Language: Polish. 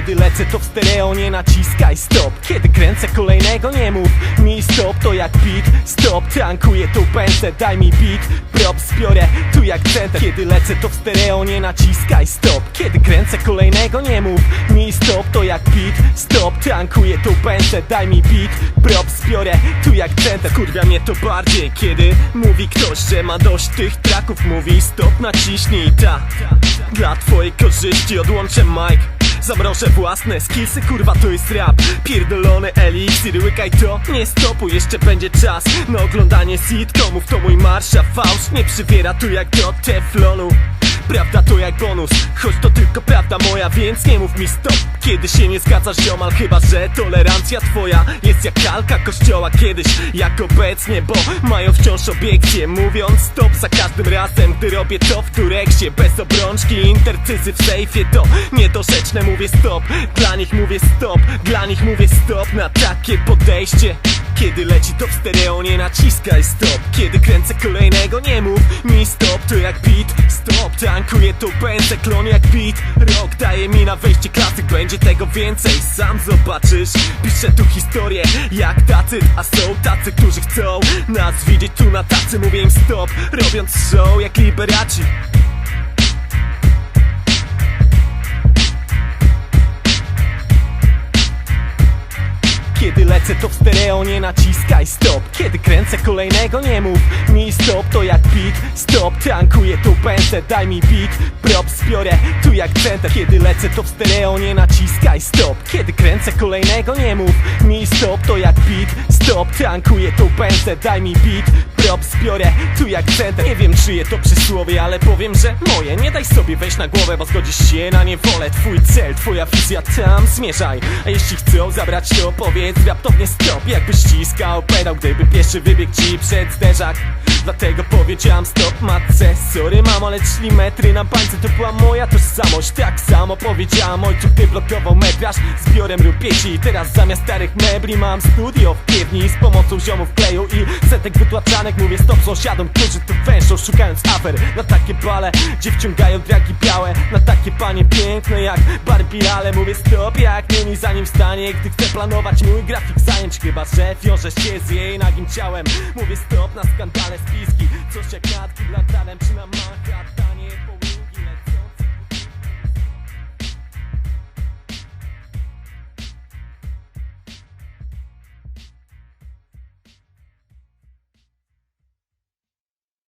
Kiedy lecę to w stereo nie naciskaj stop. Kiedy kręcę kolejnego nie mów mi stop. To jak beat, stop, tankuję tą pętlę Daj mi beat, prop spiorę tu jak center. Kiedy lecę to w stereo nie naciskaj stop. Kiedy kręcę kolejnego nie mów mi stop. To jak beat, stop, tankuję tą pętlę Daj mi beat, prop spiorę tu jak center. Kurwia mnie to bardziej kiedy mówi ktoś, że ma dość tych traków. Mówi stop, naciśnij ta. Dla twojej korzyści odłączę mic Zamrożę własne skillsy, kurwa to jest rap. Pierdolony eliksir, łykaj to. Nie stopuj, jeszcze będzie czas Na oglądanie sitcomów. To mój marsza fałsz. Nie przywiera tu jak do teflonu Prawda to jak bonus, choć to tylko prawda moja Więc nie mów mi stop, kiedy się nie zgadzasz ziomal Chyba, że tolerancja twoja jest jak kalka kościoła Kiedyś, jak obecnie, bo mają wciąż obiekcje Mówiąc stop za każdym razem, gdy robię to w tureksie. Bez obrączki, intercyzy w sejfie to niedorzeczne Mówię stop, dla nich mówię stop Dla nich mówię stop. Na takie podejście kiedy leci to w stereo nie naciskaj stop. Kiedy kręcę kolejnego nie mów mi stop. To jak beat, Tankuję tą pętlę, klon jak beat Rok daje mi na wejście klasyk Będzie tego więcej, sam zobaczysz Piszę tu historię jak tacy A są tacy, którzy chcą nas widzieć tu na tacy. Mówię im stop, robiąc show jak Liberace Kiedy lecę to w stereo nie naciskaj stop. Kiedy kręcę kolejnego nie mów mi stop. To jak beat, stop. Tankuję tą pętlę, daj mi beat. Prop spiorę tu jak center. Kiedy lecę to w stereo nie naciskaj stop. Kiedy kręcę kolejnego nie mów mi stop. To jak beat, stop. Tankuję tą pętlę, daj mi beat. Prop spiorę tu jak center. Nie wiem czyje to przysłowie, ale powiem, że moje. Nie daj sobie wejść na głowę, bo zgodzisz się na niewolę. Twój cel, twoja wizja tam zmierzaj. A jeśli chcą zabrać to powiedz raptownie stop Jakbyś ściskał pedał, gdyby pieszy wybiegł ci przed zderzak Dlatego powiedziałam stop matce. Sorry mamo, ale szli metry na bańce To była moja tożsamość. Tak samo powiedziałam ojcu, gdy blokował metraż Zbiorem rupieci. Teraz zamiast starych mebli mam studio w piewni Z pomocą ziomów kleju i setek wytłaczanek. Mówię stop sąsiadom, którzy tu węszą Szukając afer. Na takie bale Gdzie wciągają dragi białe. Na takie panie piękne jak Barbie Ale mówię stop jak nimi zanim wstanie. Gdy chcę planować mój grafik zajęć Chyba, że wiąże się z jej nagim ciałem. Mówię stop na skandale spiski Coś jak natki blatarem czy na